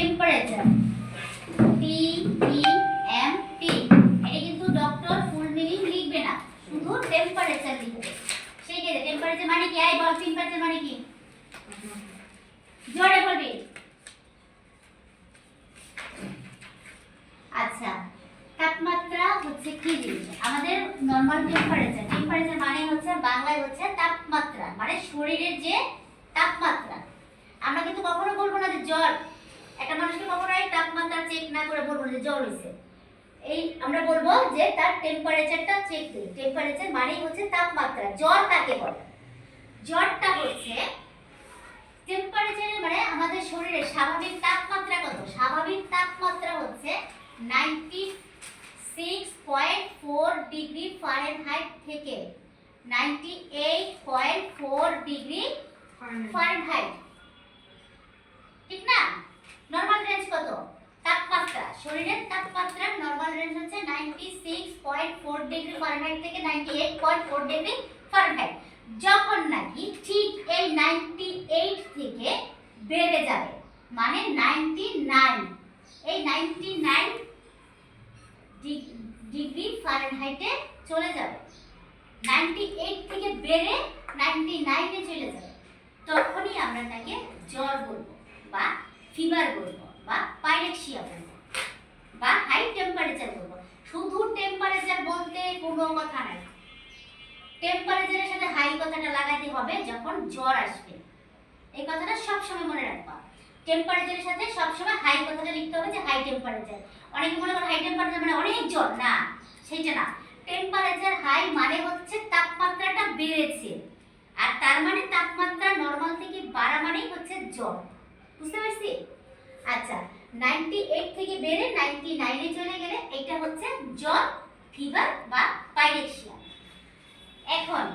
Temperature টি E M T এটা কিন্তু doctor full meaning লিখবে না। শুধু টেম্পারেচার লিখবে। সেই ক্ষেত্রে টেম্পারেচার মানে কি? আই বল টেম্পারেচার মানে কি? জোরে বলবি। আচ্ছা তাপমাত্রা হচ্ছে কি জিনিস? আমাদের নর্মাল টেম্পারেচার টেম্পারেচার মানে হচ্ছে বাংলায় হচ্ছে তাপমাত্রা মানে শরীরের যে তাপমাত্রা আমরা কিন্তু কখনো বলব না যে জ্বর একটা মানুষকে কখনোই তাপমাত্রা চেক না করে বলব যে জ্বর হয়েছে এই আমরা বলব যে তার টেম্পারেচারটা চেক করি টেম্পারেচার মানেই হচ্ছে তাপমাত্রা, জ্বর কাকে বলে? জ্বরটা হচ্ছে টেম্পারেচার মানে আমাদের শরীরের স্বাভাবিক তাপমাত্রা কত? স্বাভাবিক তাপমাত্রা হচ্ছে ninety six point four degree Fahrenheit থেকে ninety eight point four degree Fahrenheit ঠিক না নরমাল রেঞ্জ কত তাপমাত্রা শরীরের তাপমাত্রা নরমাল রেঞ্জ হচ্ছে 96.4 ডিগ্রি ফারেনহাইট থেকে 98.4 ডিগ্রি ফারেনহাইট যখন নাকি ঠিক এই 98 থেকে বেড়ে যাবে মানে 99 এই 99 ডিগ- ডিগ্রি ফারেনহাইটে চলে যাবে। 98 থেকে বেড়ে 99 এ চলে যাবে। তখনই আমরা তাকে জ্বর বলব বা ফিভার বলব বা পাইরেক্সিয়া বলব বা হাই টেম্পারেচার বলব শুধু টেম্পারেচার বলতে কোনো কথা নাই টেম্পারেচারের সাথে হাই কথাটা লাগাতে হবে যখন জ্বর আসবে। এই কথাটা সবসময় মনে রাখবা। টেম্পারেচারের সাথে সবসময় হাই কথাটা লিখতে হবে যে হাই টেম্পারেচার। অনেকে মনে করে হাই টেম্পারেচার মানে অনেক জ্বর। না, সেটা না। টেম্পারেচার হাই মানে হচ্ছে তাপমাত্রাটা বেড়েছে। আর তার মানে তাপমাত্রা নর্মাল থেকে বাড়া মানেই হচ্ছে জ্বর। বুঝতে পারছি? আচ্ছা নাইনটি এইট থেকে বেড়ে নাইনটি নাইনে চলে গেলে এটা হচ্ছে জ্বর ফিভার বা পাইরেক্সিয়া এখন